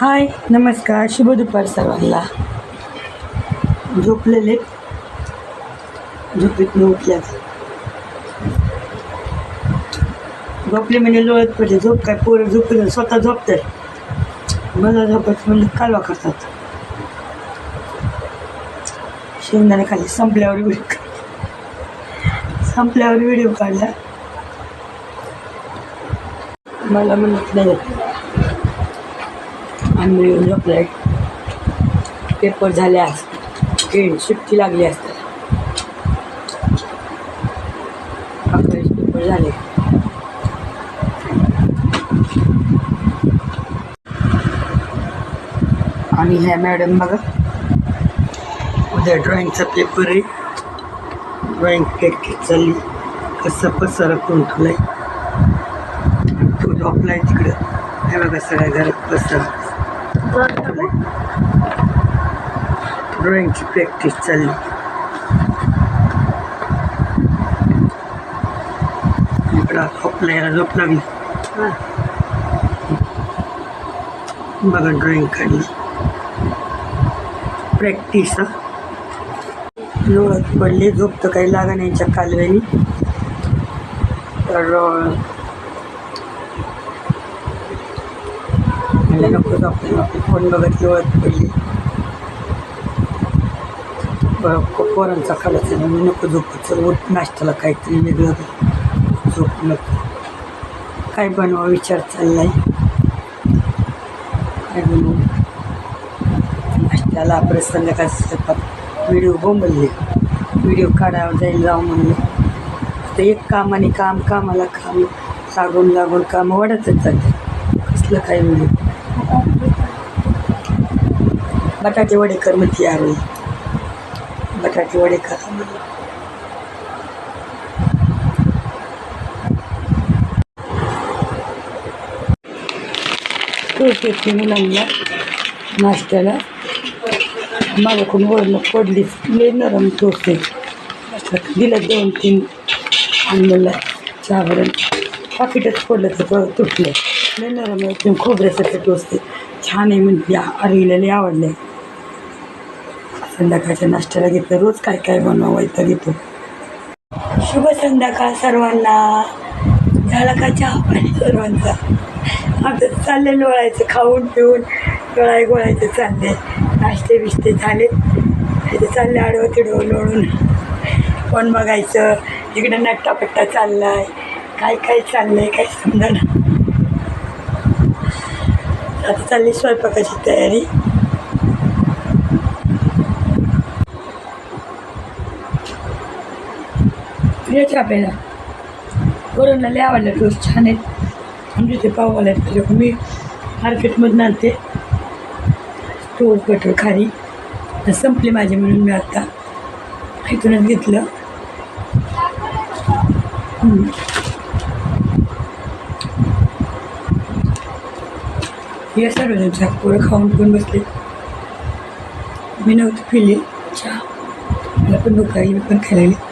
हाय नमस्कार शुभ दुपार सर्वांना. झोपलेले? झोपेत उठल्या झोपले म्हणजे लोळत पडले. झोप काय पोरं झोपले स्वतः झोपते मला झोपत म्हणजे कालवा करतात. शेंगदाणे खाली संपल्यावर व्हिडिओ संपल्यावर व्हिडिओ काढला. मला म्हणत नाही आम्ही येऊन पेपर झाले असतात शिट्टी लागली असते. अकराचे पेपर झाले. आणि ह्या मॅडम बघा. उद्या ड्रॉइंगचा पेपर आहे. ड्रॉइंग चालली. कसं पसारा करून ठेवलाय तो झोपलाय तिकडं. हे बघा सगळ्या घरात पसारा. ड्रॉइंगची प्रॅक्टिस चालली इकडं झोपलायला झोप लागली बघा ड्रॉइंग काढली प्रॅक्टिस लोळत पडले झोप तर काही लागा नाही यांच्या कालव्यानी तर अं, मला नको झोपायला आपली फोन बघत लोळत पडली पोरांचा खालायचा नाही मी नको झोपत चल उठ नाश्त्याला काहीतरी वेगळं झोप नको काय बनवा विचार चाललाय काय बनवू नाश्त्याला आपलं संध्याकाळ स्वयंपाक व्हिडिओ बोंबलले व्हिडिओ काढावं जाईल जाऊ म्हणले आता एक काम आणि काम कामाला काम लागून लागून काम वाढतच जाते कसलं काय व्हिडिओ बटाटे वडे कर म्हणते यावेळी बटाटे वडे करा म्हणलं टोस्ट येते मुलांना नाश्त्याला माझ्याकडून वरनं पडली लई नरम टोस्ट आहे दिलं दोन तीन आणलेलं चहा बरं पाकिटच पडलं तर परत तुटलं लई नरम आहे तुम्ही खोबऱ्यासारखं छान आहे म्हणते आरवीला लई आवडलं आहे संध्याकाळच्या नाश्त्याला घेतलं. रोज काय काय बनवायचं घेतो. शुभ संध्याकाळ सर्वांना. झाला का चहा पाणी सर्वांचा? आता चालले लोळायचं खाऊन पिऊन लोळाय गोळायचं चालले नाश्ते बिश्ते झाले. ते चालले आडवं तिडवं लोळून. कोण बघायचं इकडं नट्टापट्टा चाललाय. काय काय चाललंय काय समजा ना आता चालली स्वयंपाकाची तयारी. याच्या आपल्याला कोरोना लय आवडलं टोस्ट छान आहेत. आमच्या इथे पाववाला आहेत त्याच्याकडून मी मार्केटमधून आणते. टोस्ट बटर खारी. तर संपली माझी म्हणून मी आत्ता इथूनच घेतलं. या सर्वजण चाकपोळं खाऊन पण बसले मी नव्हती पिले चहा मला पण दुख आहे मी पण खायला